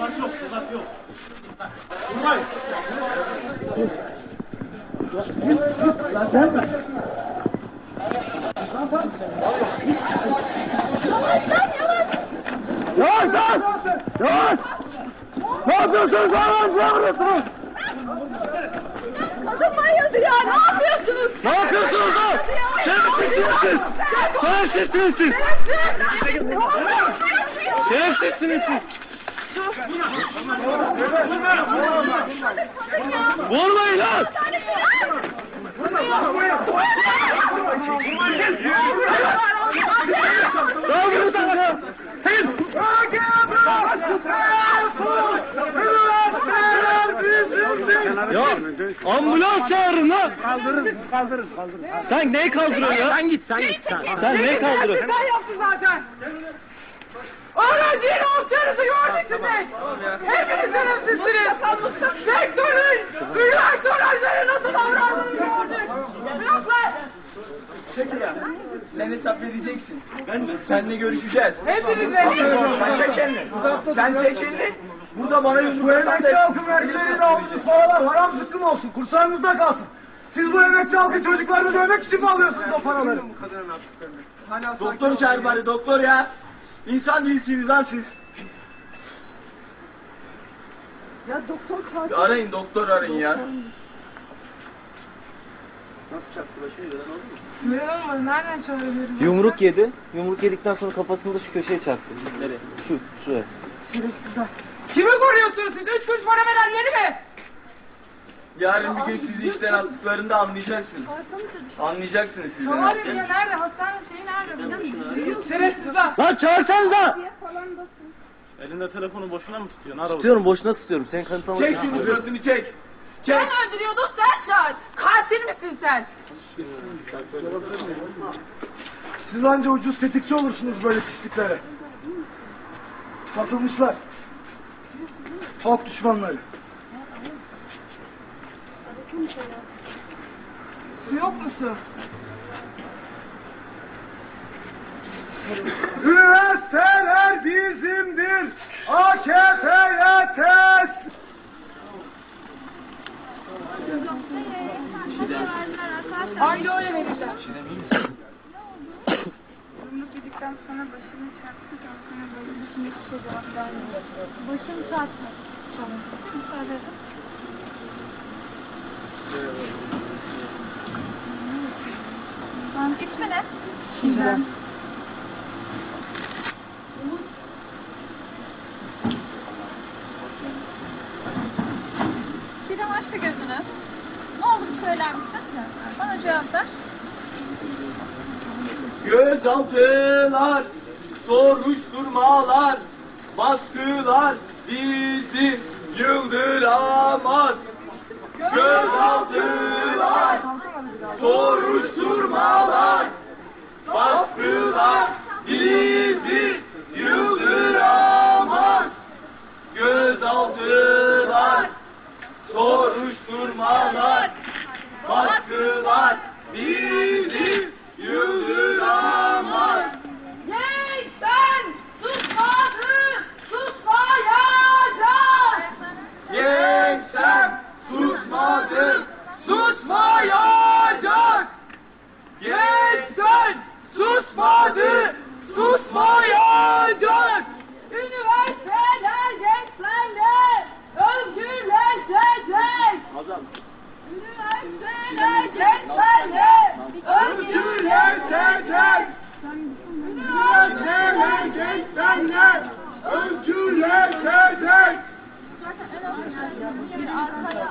Uzak yok, uzak yok. Vurmay. Yavaş yavaş! Yavaş! Ne yapıyorsunuz lan? Ne yapıyorsunuz? Kadın ya ne yapıyorsunuz? Ne yapıyorsunuz lan? Şerefsizsiniz siz! Şerefsizsiniz siz! Şerefsizsiniz siz! Vurmayın lan! Ya ambulans çağırın lan! Kaldırın, kaldırın, kaldırın. Sen neyi kaldırıyorsun ya? Sen git, sen git. Sen. Sen neyi kaldırıyorsun? Sen yaptın zaten. Öğrenciyi olacağınızı gördük size. Hepinizin sizsiniz. Sektörün, üniversite öğrencileri nasıl davrandığını gördük. Bırak lan. Sen hesap vereceksin. Ben Seninle görüşeceğiz. Hepinize. Sen çek elini. Sen çek elini. Burada bana yüz Bu emekçi halkın vergileriyle aldığınız paralar haram zıkkım olsun. Kursağınızda kalsın. Siz bu emekçi halkın çocuklarını dövmek için mi alıyorsunuz o paraları? Doktor çağır bari doktor ya. İnsan değilsiniz lan siz. Ya doktor kalk. Arayın doktor arayın ya. Nereden çağırıyorum? Yumruk yedi. Yumruk yedikten sonra kafasını da şu köşeye çarptı. Nereye? Şu, şuraya. Kimi koruyorsunuz siz? Üç kuruş para verenleri mi? Yarın bir gün sizi işten attıklarında anlayacaksınız. Anlayacaksınız siz. Tamam ya nerede? Hastane şeyi nerede? Biliyor musun? Şerefsiz ha. Lan çağırsanıza! Elinde telefonu boşuna mı tutuyorsun? Araba. Tutuyorum boşuna tutuyorum. Senin kanıtlamak Çek şunu suratını çek. Çek. Sen öldürüyordun sen çağır. Katil misin sen? Siz anca ucuz tetikçi olursunuz böyle pisliklere. Satılmışlar. Halk düşmanları. Su yok musun? Üniversiteler bizimdir. AKP'ye test. Hangi öyle vereceğim? Yumruk yedikten sonra çarptı. Sonra böyle düşünmek bir şey cevap vermiyor. Başını çarptı. Müsaade edin. İsmi ne? Çiğdem. Çiğdem aç bir gözünü. Ne oldu bir söyler misin? Bana cevap ver. Gözaltılar, soruşturmalar, baskılar bizi yıldıramaz. Gözaltılar, soruşturmalar, Saldırılar, soruşturmalar, baskılar bizi yıldıramaz. Neyden susmadık, susmayacağız. Gençler susmadık, susmayacağız. Gençler susmadı, susmayacağız. Öldürülecek seni, öldürülecek. Öldürülecek seni, öldürülecek. Zaten en az yani. Bir arkada.